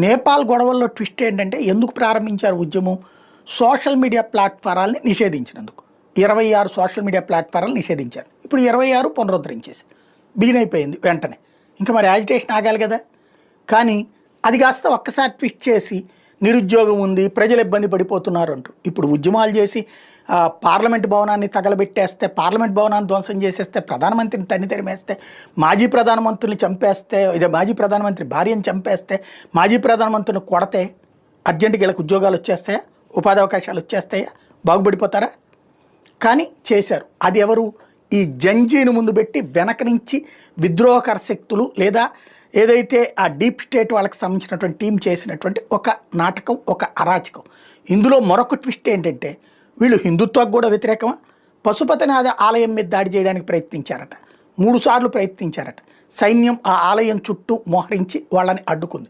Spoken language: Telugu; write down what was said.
నేపాల్ గొడవల్లో ట్విస్ట్ ఏంటంటే ఎందుకు ప్రారంభించారు ఉద్యమం? సోషల్ మీడియా ప్లాట్ఫారాల్ని నిషేధించినందుకు. ఇరవై ఆరు సోషల్ మీడియా ప్లాట్ఫారాలు నిషేధించారు. ఇప్పుడు ఇరవై ఆరు పునరుద్ధరించేసి బిగిన్ అయిపోయింది వెంటనే. ఇంకా మరి యాజిటేషన్ ఆగాలి కదా? కానీ అది కాస్త ఒక్కసారి ట్విస్ట్ చేసి నిరుద్యోగం ఉంది ప్రజలు ఇబ్బంది పడిపోతున్నారు అంటూ. ఇప్పుడు ఉద్యమాలు చేసి పార్లమెంట్ భవనాన్ని తగలబెట్టేస్తే పార్లమెంట్ భవనాన్ని ధ్వంసం చేసేస్తే ప్రధానమంత్రిని తన్ని తెరిమేస్తే మాజీ ప్రధానమంత్రిని చంపేస్తే ఇదే మాజీ ప్రధానమంత్రి భార్యను చంపేస్తే మాజీ ప్రధానమంత్రిని కొడితే అర్జెంటుగా వీళ్ళకి ఉద్యోగాలు వచ్చేస్తాయా? ఉపాధి అవకాశాలు వచ్చేస్తాయా? బాగుపడిపోతారా? కానీ చేశారు. అది ఎవరు? ఈ జంజీని ముందు పెట్టి వెనక నుంచి విద్రోహకర శక్తులు లేదా ఏదైతే ఆ డీప్ స్టేట్ వాళ్ళకి సంబంధించినటువంటి టీం చేసినటువంటి ఒక నాటకం ఒక అరాచకం. ఇందులో మరొక ట్విస్ట్ ఏంటంటే వీళ్ళు హిందుత్వం కూడా వ్యతిరేకమా? పశుపతినాథ ఆలయం మీద దాడి చేయడానికి ప్రయత్నించారట. మూడుసార్లు ప్రయత్నించారట. సైన్యం ఆ ఆలయం చుట్టూ మోహరించి వాళ్ళని అడ్డుకుంది.